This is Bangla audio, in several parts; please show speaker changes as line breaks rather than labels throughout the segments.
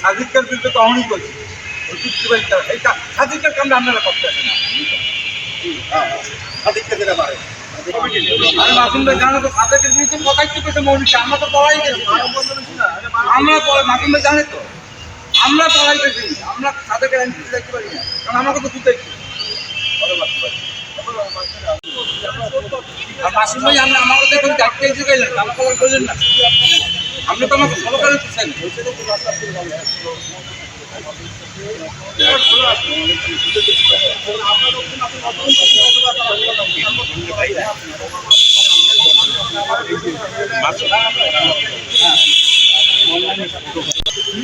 সাদিকের বিরুদ্ধে তো অহনই করছি এই কা- সাদিকের কামটা আপনারা করতে আসেন না। মাসুম ভাই তো কথাই আমরা তো পড়াই আমরা পড়া জানে তো। আমরা পড়াই আমরা কারণ তো দুটাই মাসুম ভাই আমরা আমাকে দেখুন এসে গেলেন আমাকে আবার বললেন না। আপনি তো আমাকে ফলো করে দিচ্ছেন
আমার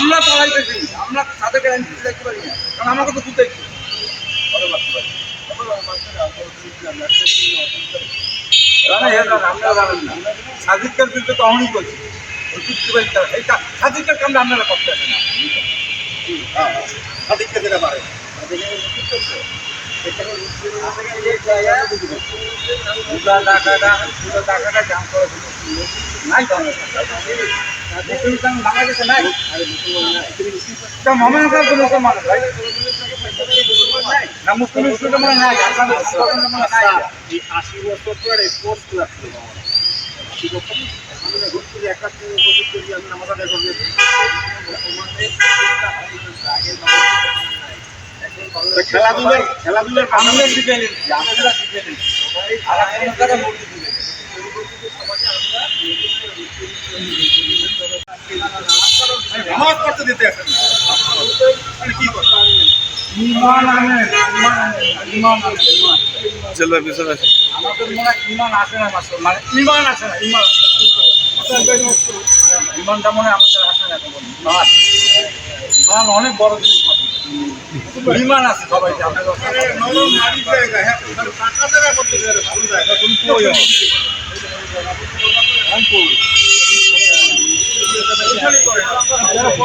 আমরা পড়াই গেছি আমরা কিছু দেখতে পারি না, কারণ আমাকে তো দুটাই সাদিকের বিরুদ্ধে তো অনেক করছি এই কা- সাদিকের কামটা আপনারা করতে আসেন না।
সাদিককে যেটা পারে
দুটা টাকাটা
আশি বছর পরে কোর্স ক্লাস ছিল আশি বছর ঘুরতে যে বছর করি আমি নামাজ খেলাধুলার খেলাধুলার
আমরা শিখাইলেন আপনারা
নামাজ পড়তে দিতে আসেন মানে কি করব
ইমান
পিছনে আসে।
আমাদের মনে ইমান আসে না মানে ইমান আসে না ইমান ইমানটা মনে আমাদের আসে না ইমান। ইমান অনেক বড় জিনিস ইমান আছে সবাই আপনাদের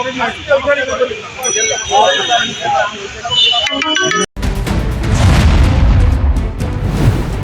Vamos lá, vamos lá.